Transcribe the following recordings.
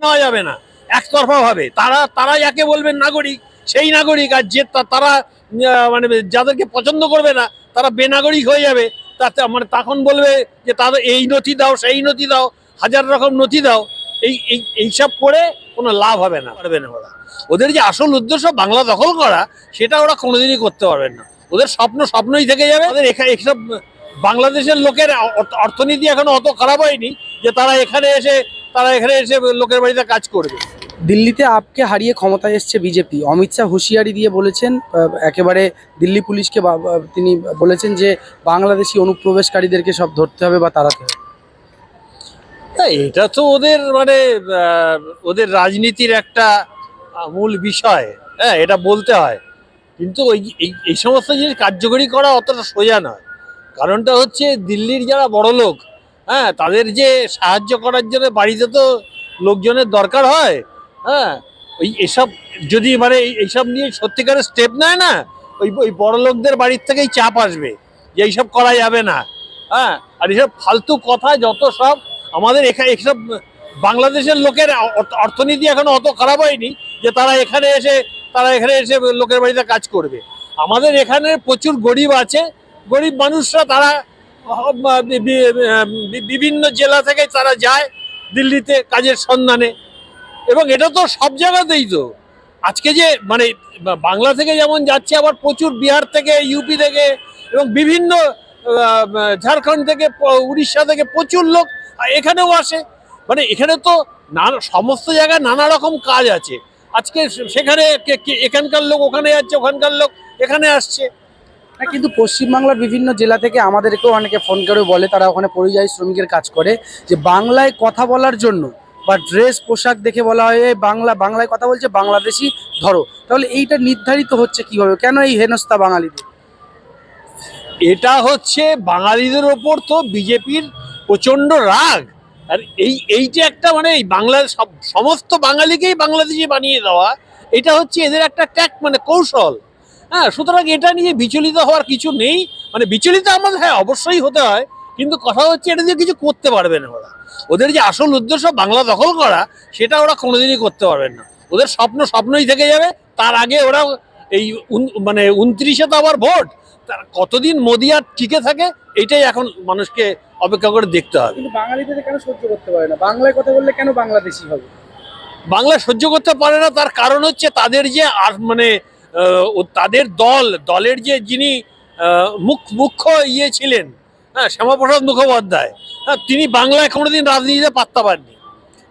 নেওয়া যাবে না। একতরফা ভাবে তারা তারা যাকে বলবেন নাগরিক, সেই নাগরিক আর যে তারা মানে যাদেরকে পছন্দ করবে না, তারা বেনাগরিক হয়ে যাবে। তাতে মানে তখন বলবে যে তাদের এই নথি দাও, সেই নথি দাও, হাজার রকম নথি দাও। এই এই, এইসব করে কোনো লাভ হবে না। পারবে না ওরা। ওদের যে আসল উদ্দেশ্য বাংলা দখল করা, সেটা ওরা কোনোদিনই করতে পারবেন না। ওদের স্বপ্ন স্বপ্নই থেকে যাবে। ওদের এখানে এইসব বাংলাদেশের লোকের অর্থ- অর্থনীতি এখনও অত খারাপ হয়নি যে, তারা এখানে এসে তারা এখানে এসে লোকের বাড়িতে কাজ করবে। দিল্লিতে আপকে হারিয়ে ক্ষমতায় এসছে বিজেপি। অমিত শাহ হুঁশিয়ারি দিয়ে বলেছেন একেবারে দিল্লি পুলিশকে তিনি বলেছেন যে বাংলাদেশি অনুপ্রবেশকারীদেরকে সব ধরতে হবে বা তাড়াতে হবে। এটা তো ওদের মানে ওদের রাজনীতির একটা মূল বিষয়। হ্যাঁ এটা বলতে হয়। কিন্তু ওই এই- এই সমস্ত জিনিস কার্যকরী করা অতটা সোজা নয়। কারণটা হচ্ছে দিল্লির যারা বড় লোক হ্যাঁ তাদের যে সাহায্য করার জন্য বাড়িতে তো লোকজনের দরকার হয়। হ্যাঁ ওই এসব যদি মানে এই- এইসব নিয়ে সত্যিকারের স্টেপ নেয় না, ওই ওই বড় লোকদের বাড়ির থেকেই চাপ আসবে যে এইসব করা যাবে না। হ্যাঁ আর এইসব ফালতু কথা যত সব আমাদের এখানে এইসব বাংলাদেশের লোকের অর্থনীতি এখনও অত খারাপ হয়নি যে তারা এখানে এসে তারা এখানে এসে লোকের বাড়িতে কাজ করবে। আমাদের এখানে প্রচুর গরিব আছে। গরিব মানুষরা তারা বিভিন্ন জেলা থেকে তারা যায় দিল্লিতে কাজের সন্ধানে। এবং এটা তো সব জায়গাতেই তো। আজকে যে মানে বাংলা থেকে যেমন যাচ্ছে, আবার প্রচুর বিহার থেকে ইউপি থেকে এবং বিভিন্ন ঝাড়খণ্ড থেকে উড়িষ্যা থেকে প্রচুর লোক এখানেও আসে। মানে এখানে তো নানা, সমস্ত জায়গায় নানা রকম কাজ আছে। আজকে সেখানে এখানকার লোক ওখানে যাচ্ছে, ওখানকার লোক এখানে আসছে। কিন্তু পশ্চিমবাংলার বিভিন্ন জেলা থেকে আমাদেরকেও অনেকে ফোন করে বলে, তারা ওখানে পরিযায়ী শ্রমিকের কাজ করে, যে বাংলায় কথা বলার জন্য বা ড্রেস পোশাক দেখে বলা হয়, "এই বাংলা, বাংলায় কথা বলছে, বাংলাদেশি ধরো। তাহলে এইটা নির্ধারিত হচ্ছে কীভাবে? কেন এই হেনস্থা বাঙালিদের? এটা হচ্ছে বাঙালিদের ওপর তো বিজেপির প্রচণ্ড রাগ। আর এই এইটা একটা মানে এই সব, সমস্ত বাঙালিকেই বাংলাদেশি বানিয়ে দেওয়া, এটা হচ্ছে এদের একটা ট্যাক মানে কৌশল। হ্যাঁ সুতরাং এটা নিয়ে বিচলিত হওয়ার কিছু নেই। মানে বিচলিত আমাদের হ্যাঁ অবশ্যই হতে হয় কিন্তু কথা হচ্ছে এটা দিয়ে কিছু করতে পারবে না ওরা। ওদের যে আসল উদ্দেশ্য বাংলা দখল করা সেটা ওরা কোনোদিনই করতে পারবেন না। ওদের স্বপ্ন স্বপ্নই থেকে যাবে। তার আগে ওরা এই মানে উনত্রিশে তো আবার ভোট তার কতদিন মোদি আর টিকে থাকে এটাই এখন মানুষকে অপেক্ষা করে দেখতে হবে। কিন্তু বাঙালিদের কেন সহ্য করতে পারে না? বাংলায় কথা বললে কেন বাংলাদেশি হবে? বাংলা সহ্য করতে পারে না তার কারণ হচ্ছে তাদের যে মানে তাদের দল, দলের যে যিনি মুখ, মুখ্য ইয়ে ছিলেন হ্যাঁ শ্যামাপ্রসাদ মুখোপাধ্যায় হ্যাঁ তিনি বাংলায় কোনোদিন রাজনীতিতে পাত্তা পাননি।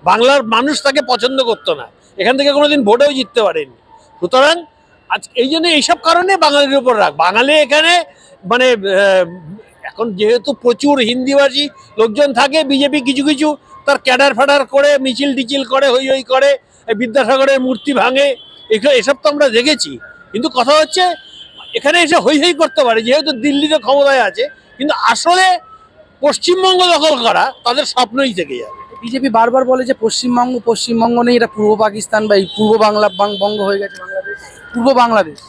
বাংলার মানুষ তাকে পছন্দ করতো না। এখান থেকে কোনোদিন ভোটেও জিততে পারেননি। সুতরাং, আজ এই জন্য এইসব কারণে বাঙালির উপর রাখ বাঙালি এখানে মানে এখন যেহেতু প্রচুর হিন্দিভাষী লোকজন থাকে, বিজেপি কিছু কিছু তার ক্যাডার ফ্যাডার করে মিছিল টিচিল করে হই হই করে বিদ্যাসাগরের মূর্তি ভাঙে এসব তো আমরা দেখেছি। কিন্তু কথা হচ্ছে এখানে এসে হই হই করতে পারে যেহেতু দিল্লিতে ক্ষমতায় আছে কিন্তু আসলে পশ্চিমবঙ্গ দখল করা তাদের স্বপ্নই থেকে যাবে বিজেপি বারবার বলে যে পশ্চিমবঙ্গ পশ্চিমবঙ্গ নেই এটা পূর্ব পাকিস্তান বা এই পূর্ব বাংলা বঙ্গ হয়ে গেছে বাংলাদেশ পূর্ব বাংলাদেশ।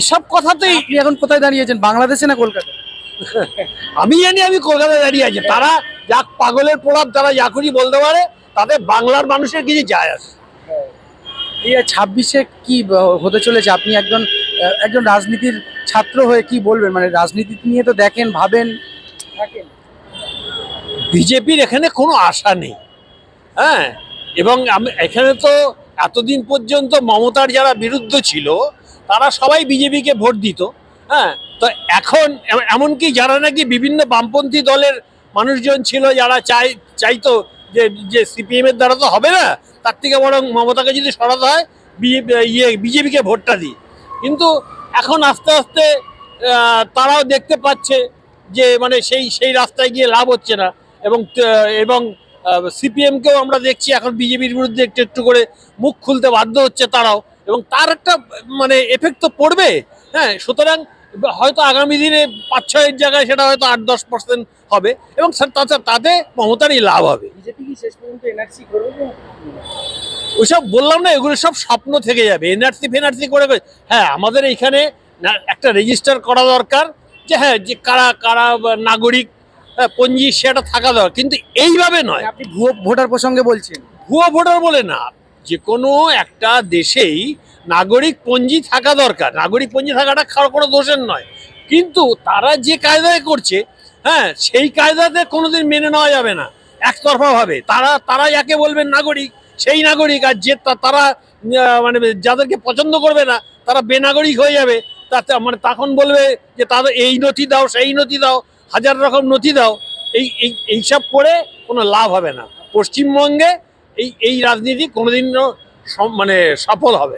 এসব কথাতেই আপনি এখন কোথায় দাঁড়িয়েছেন বাংলাদেশে না কলকাতা আমি জানি আমি কলকাতায় দাঁড়িয়ে আছি তারা যা পাগলের প্রলাপ তারা যা খুশি বলতে পারে তাতে বাংলার মানুষের কিছু যায় আসে। এই ছাব্বিশে কি হতে চলেছে? আপনি একজন একজন রাজনীতির ছাত্র হয়ে কি বলবেন? মানে রাজনীতি নিয়ে তো দেখেন, ভাবেন, থাকেন। বিজেপির এখানে কোনো আশা নেই। হ্যাঁ? এবং আমি, এখানে তো এতদিন পর্যন্ত মমতার যারা বিরুদ্ধ ছিল, তারা সবাই বিজেপিকে ভোট দিত। হ্যাঁ? তো এখন এমনকি যারা নাকি বিভিন্ন বামপন্থী দলের মানুষজন ছিল, যারা চাই, চাইতো যে যে সিপিএম এর দ্বারা তো হবে না, তার থেকে বরং মমতাকে যদি সরাতে হয় ইয়ে বিজেপিকে ভোটটা দিই। কিন্তু এখন আস্তে আস্তে তারাও দেখতে পাচ্ছে যে মানে সেই সেই রাস্তায় গিয়ে লাভ হচ্ছে না। এবং এবং সিপিএমকেও আমরা দেখছি, এখন বিজেপির বিরুদ্ধে একটু একটু করে মুখ খুলতে বাধ্য হচ্ছে তারাও। এবং তার একটা মানে এফেক্ট তো পড়বে। হ্যাঁ সুতরাং হয়তো আগামী দিনে পাঁচ ছয়ের জায়গায় সেটা হয়তো আট দশ পার্সেন্ট হবে। এবং তাতে মমতারই লাভ হবে। কি শেষ পর্যন্ত এনআরসি করবে ওইসব বললাম না এগুলো সব স্বপ্ন থেকে যাবে। এনআরসি ফেনআরসি করে হ্যাঁ আমাদের এইখানে একটা রেজিস্টার করা দরকার যে হ্যাঁ যে কারা কারা নাগরিক হ্যাঁ, পঞ্জি সেটা থাকা দরকার। কিন্তু এইভাবে নয়। আপনি ভুয়ো ভোটার প্রসঙ্গে বলছেন। ভুয়া ভোটার বলে না। যে কোনো একটা দেশেই নাগরিক পঞ্জি থাকা দরকার। নাগরিক পঞ্জি থাকাটা কারও কোনো দোষের নয়। কিন্তু তারা যে কায়দায় করছে হ্যাঁ সেই কায়দাতে কোনোদিন মেনে নেওয়া যাবে না। একতরফা ভাবে তারা তারা যাকে বলবেন নাগরিক, সেই নাগরিক আর যে তারা মানে যাদেরকে পছন্দ করবে না, তারা বেনাগরিক হয়ে যাবে। তাতে মানে তখন বলবে যে, তাদের এই নথি দাও, সেই নথি দাও, হাজার রকম নথি দাও। এই এই, এইসব করে কোনো লাভ হবে না। পশ্চিমবঙ্গে এই এই রাজনীতি কোনোদিনও মানে সফল হবে।